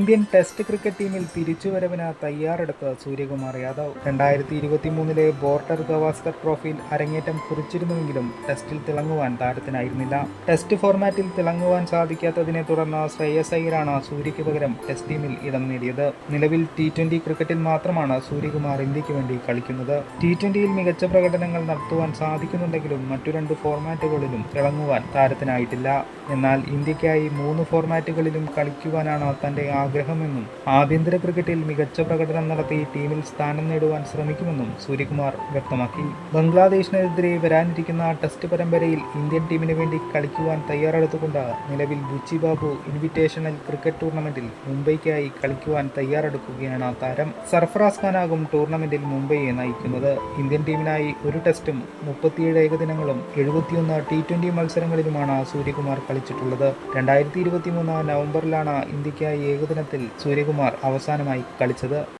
Indian test cricket ടീമിൽ തിരിച്ചുവരവിന് തയ്യാറെടുത്ത സൂര്യകുമാർ യാദവ് രണ്ടായിരത്തി ഇരുപത്തി മൂന്നിലെ ബോർഡർ ഗവാസ്കർ ട്രോഫിയിൽ അരങ്ങേറ്റം കുറിച്ചിരുന്നുവെങ്കിലും ടെസ്റ്റിൽ തിളങ്ങുവാൻ താരത്തിനായിരുന്നില്ല. ടെസ്റ്റ് ഫോർമാറ്റിൽ തിളങ്ങുവാൻ സാധിക്കാത്തതിനെ തുടർന്ന് ശ്രേയസ് അയ്യരാണ് സൂര്യയ്ക്ക് പകരം ടെസ്റ്റ് ടീമിൽ ഇടം നേടിയത്. നിലവിൽ ടി ട്വന്റി ക്രിക്കറ്റിൽ മാത്രമാണ് സൂര്യകുമാർ ഇന്ത്യയ്ക്ക് വേണ്ടി കളിക്കുന്നത്. ടി ട്വന്റിയിൽ മികച്ച പ്രകടനങ്ങൾ നടത്തുവാൻ സാധിക്കുന്നുണ്ടെങ്കിലും മറ്റു രണ്ട് ഫോർമാറ്റുകളിലും തിളങ്ങുവാൻ താരത്തിനായിട്ടില്ല. എന്നാൽ ഇന്ത്യക്കായി മൂന്ന് ഫോർമാറ്റുകളിലും കളിക്കുവാനാണ് തന്റെ ആഗ്രഹമെന്നും ആഭ്യന്തര ക്രിക്കറ്റിൽ മികച്ച പ്രകടനം നടത്തി ടീമിൽ സ്ഥാനം നേടുവാൻ ശ്രമിക്കുമെന്നും സൂര്യകുമാർ വ്യക്തമാക്കി. ബംഗ്ലാദേശിനെതിരെ വരാനിരിക്കുന്ന ടെസ്റ്റ് പരമ്പരയിൽ ഇന്ത്യൻ ടീമിന് വേണ്ടി കളിക്കുവാൻ തയ്യാറെടുത്തുകൊണ്ട് നിലവിൽ ബുച്ചി ബാബു ഇൻവിറ്റേഷണൽ ക്രിക്കറ്റ് ടൂർണമെന്റിൽ മുംബൈക്കായി കളിക്കുവാൻ തയ്യാറെടുക്കുകയാണ് താരം. സർഫറാസ് ഖാനാകും ടൂർണമെന്റിൽ മുംബൈയെ നയിക്കുന്നത്. ഇന്ത്യൻ ടീമിനായി ഒരു ടെസ്റ്റും മുപ്പത്തിയേഴ് ഏകദിനങ്ങളും എഴുപത്തിയൊന്ന് ടി ട്വന്റി മത്സരങ്ങളിലുമാണ് സൂര്യകുമാർ കളിച്ചിട്ടുള്ളത്. രണ്ടായിരത്തി ഇരുപത്തി മൂന്ന് നവംബറിലാണ് ഇന്ത്യക്കായി ഏകദിനത്തിൽ സൂര്യകുമാർ അവസാനമായി കളിച്ചത്